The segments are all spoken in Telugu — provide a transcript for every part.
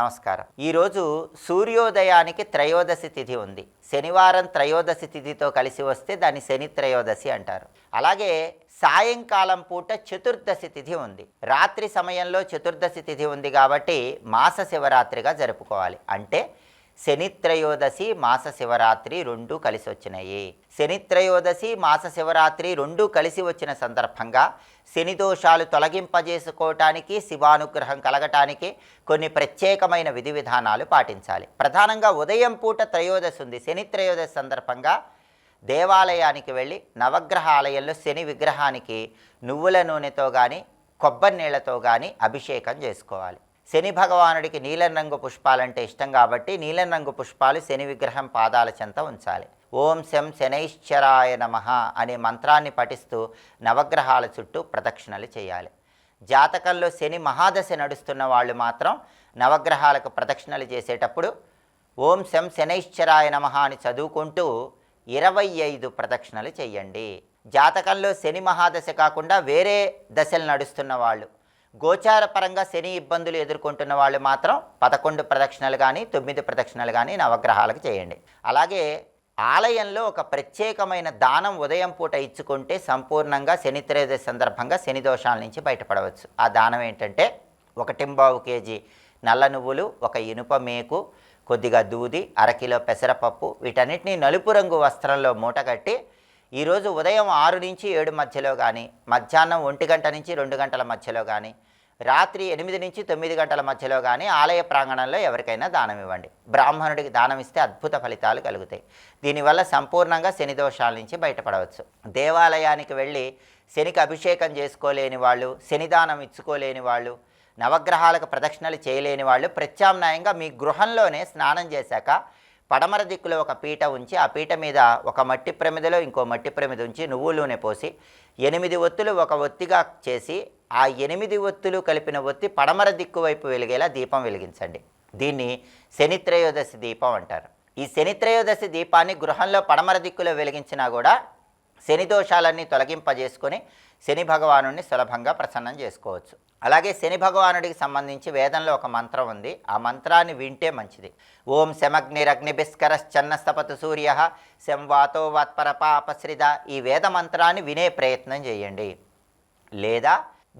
నమస్కారం. ఈరోజు సూర్యోదయానికి త్రయోదశి తిథి ఉంది. శనివారం త్రయోదశి తిథితో కలిసి వస్తే దాన్ని శని త్రయోదశి అంటారు. అలాగే సాయంకాలం పూట చతుర్దశి తిథి ఉంది. రాత్రి సమయంలో చతుర్దశి తిథి ఉంది కాబట్టి మాస శివరాత్రిగా జరుపుకోవాలి. అంటే శనిత్రయోదశి మాస శివరాత్రి రెండు కలిసి వచ్చినాయి. శనిత్రయోదశి మాస శివరాత్రి రెండు కలిసి వచ్చిన సందర్భంగా శని దోషాలు తొలగింపజేసుకోవటానికి శివానుగ్రహం కలగటానికి కొన్ని ప్రత్యేకమైన విధి విధానాలు పాటించాలి. ప్రధానంగా ఉదయం పూట త్రయోదశి ఉంది. శని త్రయోదశి సందర్భంగా దేవాలయానికి వెళ్ళి నవగ్రహ ఆలయంలో శని విగ్రహానికి నువ్వుల నూనెతో కానీ కొబ్బరి నీళ్ళతో కానీ అభిషేకం చేసుకోవాలి. శని భగవానుడికి నీలం రంగు పుష్పాలంటే ఇష్టం కాబట్టి నీలం రంగు పుష్పాలు శని విగ్రహం పాదాల చెంత ఉంచాలి. ఓం శం శనైశ్చరాయ నమ అనే మంత్రాన్ని పఠిస్తూ నవగ్రహాల చుట్టూ ప్రదక్షిణలు చేయాలి. జాతకంలో శని మహాదశ నడుస్తున్న వాళ్ళు మాత్రం నవగ్రహాలకు ప్రదక్షిణలు చేసేటప్పుడు ఓం శం శనైశ్చరాయ నమ అని చదువుకుంటూ ఇరవై ఐదు ప్రదక్షిణలు చేయండి. జాతకంలో శని మహాదశ కాకుండా వేరే దశలు నడుస్తున్న వాళ్ళు గోచార పరంగా శని ఇబ్బందులు ఎదుర్కొంటున్న వాళ్ళు మాత్రం పదకొండు ప్రదక్షిణలు కానీ తొమ్మిది ప్రదక్షిణలు కానీ నవగ్రహాలకు చేయండి. అలాగే ఆలయంలో ఒక ప్రత్యేకమైన దానం ఉదయం పూట ఇచ్చుకుంటే సంపూర్ణంగా శని త్రయోదశి సందర్భంగా శని దోషాల నుంచి బయటపడవచ్చు. ఆ దానం ఏంటంటే ఒక టింబావు కేజీ నల్ల నువ్వులు ఒక ఇనుప మేకు కొద్దిగా దూది అరకిలో పెసరపప్పు వీటన్నిటిని నలుపు రంగు వస్త్రంలో మూటగట్టి ఈరోజు ఉదయం ఆరు నుంచి ఏడు మధ్యలో కానీ మధ్యాహ్నం ఒంటి గంట నుంచి రెండు గంటల మధ్యలో కానీ రాత్రి ఎనిమిది నుంచి తొమ్మిది గంటల మధ్యలో కానీ ఆలయ ప్రాంగణంలో ఎవరికైనా దానం ఇవ్వండి. బ్రాహ్మణుడికి దానం ఇస్తే అద్భుత ఫలితాలు కలుగుతాయి. దీనివల్ల సంపూర్ణంగా శని దోషాల నుంచి బయటపడవచ్చు. దేవాలయానికి వెళ్ళి శనికి అభిషేకం చేసుకోలేని వాళ్ళు శనిదానం ఇచ్చుకోలేని వాళ్ళు నవగ్రహాలకు ప్రదక్షిణలు చేయలేని వాళ్ళు ప్రత్యామ్నాయంగా మీ గృహంలోనే స్నానం చేశాక పడమర దిక్కులో ఒక పీట ఉంచి ఆ పీట మీద ఒక మట్టి ప్రమిదలో ఇంకో మట్టి ప్రమిద ఉంచి నువ్వుల నూనె పోసి ఎనిమిది ఒత్తులు ఒక ఒత్తిగా చేసి ఆ ఎనిమిది ఒత్తులు కలిపిన ఒత్తి పడమర దిక్కు వైపు వెలిగేలా దీపం వెలిగించండి. దీన్ని శనిత్రయోదశి దీపం అంటారు. ఈ శనిత్రయోదశి దీపాన్ని గృహంలో పడమర దిక్కులో వెలిగించినా కూడా శని దోషాలన్నీ తొలగింపజేసుకొని శని భగవానుడిని సులభంగా ప్రసన్నం చేసుకోవచ్చు. అలాగే శని భగవానుడికి సంబంధించి వేదంలో ఒక మంత్రం ఉంది. ఆ మంత్రాన్ని వింటే మంచిది. ఓం శమగ్నిరగ్నిభిస్కరశ్చన్నస్తపతు సూర్య శం వాతో వాత్పరపాపశ్రిద ఈ వేద మంత్రాన్ని వినే ప్రయత్నం చేయండి. లేదా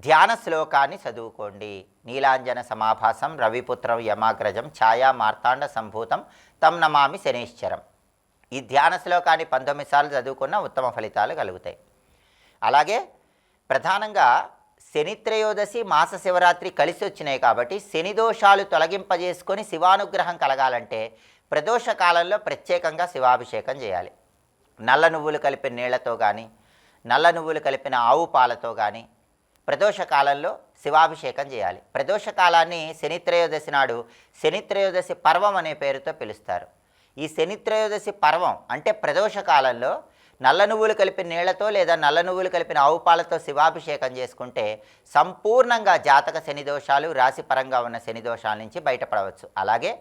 ధ్యాన శ్లోకాన్ని చదువుకోండి. నీలాంజన సమాభాసం రవిపుత్రం యమాగ్రజం ఛాయా మార్తాండ సంభూతం తం నమామి శనీశ్వరం ఈ ధ్యాన శ్లోకాన్ని పంతొమ్మిది సార్లు చదువుకున్న ఉత్తమ ఫలితాలు కలుగుతాయి. అలాగే ప్రధానంగా శని త్రయోదశి మాస శివరాత్రి కలిసి వచ్చినాయి కాబట్టి శని దోషాలు తొలగింపజేసుకొని శివానుగ్రహం కలగాలంటే ప్రదోష కాలంలో ప్రత్యేకంగా శివాభిషేకం చేయాలి. నల్ల నువ్వులు కలిపిన నీళ్ళతో కానీ నల్ల నువ్వులు కలిపిన ఆవు పాలతో కానీ ప్రదోష కాలంలో శివాభిషేకం చేయాలి. ప్రదోష కాలాన్ని శనిత్రయోదశి నాడు శనిత్రయోదశి పర్వం అనే పేరుతో పిలుస్తారు. ఈ శనిత్రయోదశి పర్వం అంటే ప్రదోష కాలంలో నల్ల నువ్వులు కలిపిన నీళ్ళతో లేదా నల్ల నువ్వులు కలిపిన ఆవు పాలతో శివాభిషేకం చేసుకుంటే సంపూర్ణంగా జాతక శని దోషాలు రాశిపరంగా ఉన్న శని దోషాల నుంచి బయటపడవచ్చు. అలాగే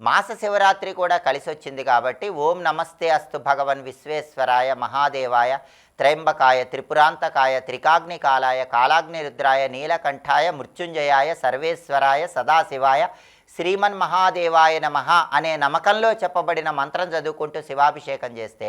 మాస శివరాత్రి కూడా కలిసి వచ్చింది కాబట్టి ఓం నమస్తే అస్తు భగవన్ విశ్వేశ్వరాయ మహాదేవాయ త్రయంబకాయ త్రిపురాంతకాయ త్రికాగ్నికాలాయ కాలాగ్నిరుద్రాయ నీలకంఠాయ మృత్యుంజయాయ సర్వేశ్వరాయ సదాశివాయ శ్రీమన్ మహాదేవాయ నమః అనే నమ్మకంలో చెప్పబడిన మంత్రం చదువుకుంటూ శివాభిషేకం చేస్తే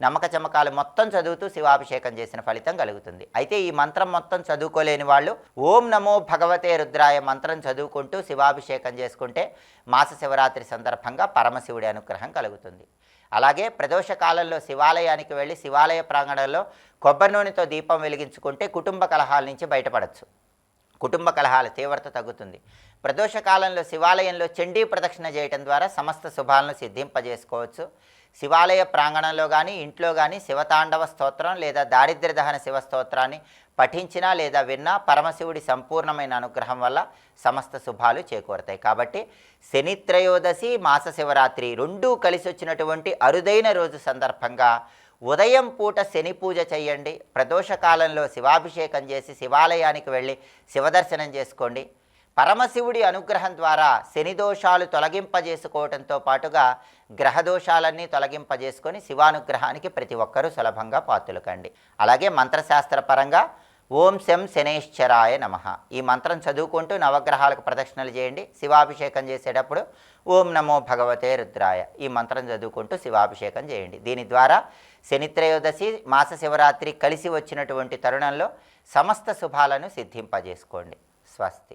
నమ్మక చమకాలు మొత్తం చదువుతూ శివాభిషేకం చేసిన ఫలితం కలుగుతుంది. అయితే ఈ మంత్రం మొత్తం చదువుకోలేని వాళ్ళు ఓం నమో భగవతే రుద్రాయ మంత్రం చదువుకుంటూ శివాభిషేకం చేసుకుంటే మాస శివరాత్రి సందర్భంగా పరమశివుడి అనుగ్రహం కలుగుతుంది. అలాగే ప్రదోష కాలంలో శివాలయానికి వెళ్ళి శివాలయ ప్రాంగణంలో కొబ్బరి నూనెతో దీపం వెలిగించుకుంటే కుటుంబ కలహాల నుంచి బయటపడచ్చు. కుటుంబ కలహాల తీవ్రత తగ్గుతుంది. ప్రదోష కాలంలో శివాలయంలో చండీ ప్రదక్షిణ చేయటం ద్వారా సమస్త శుభాలను సిద్ధింపజేసుకోవచ్చు. శివాలయ ప్రాంగణంలో కానీ ఇంట్లో కానీ శివతాండవ స్తోత్రం లేదా దారిద్ర్య దహన శివ స్తోత్రాన్ని పఠించినా లేదా విన్నా పరమశివుడి సంపూర్ణమైన అనుగ్రహం వల్ల సమస్త శుభాలు చేకూరతాయి. కాబట్టి శని త్రయోదశి మాస శివరాత్రి రెండూ కలిసి వచ్చినటువంటి అరుదైన రోజు సందర్భంగా ఉదయం పూట శని పూజ చేయండి. ప్రదోష కాలంలో శివాభిషేకం చేసి శివాలయానికి వెళ్ళి శివదర్శనం చేసుకోండి. పరమశివుడి అనుగ్రహం ద్వారా శనిదోషాలు తొలగింపజేసుకోవడంతో పాటుగా గ్రహ దోషాలన్నీ తొలగింపజేసుకొని శివానుగ్రహానికి ప్రతి ఒక్కరూ సులభంగా పాతులకండి అలాగే మంత్రశాస్త్రపరంగా ఓం శం శనేశ్వరాయ నమ. ఈ మంత్రం చదువుకుంటూ నవగ్రహాలకు ప్రదక్షిణలు చేయండి. శివాభిషేకం చేసేటప్పుడు ఓం నమో భగవతే రుద్రాయ. ఈ మంత్రం చదువుకుంటూ శివాభిషేకం చేయండి. దీని ద్వారా శనిత్రయోదశి మాస శివరాత్రి కలిసి వచ్చినటువంటి తరుణంలో సమస్త శుభాలను సిద్ధింపజేసుకోండి. స్వస్తి.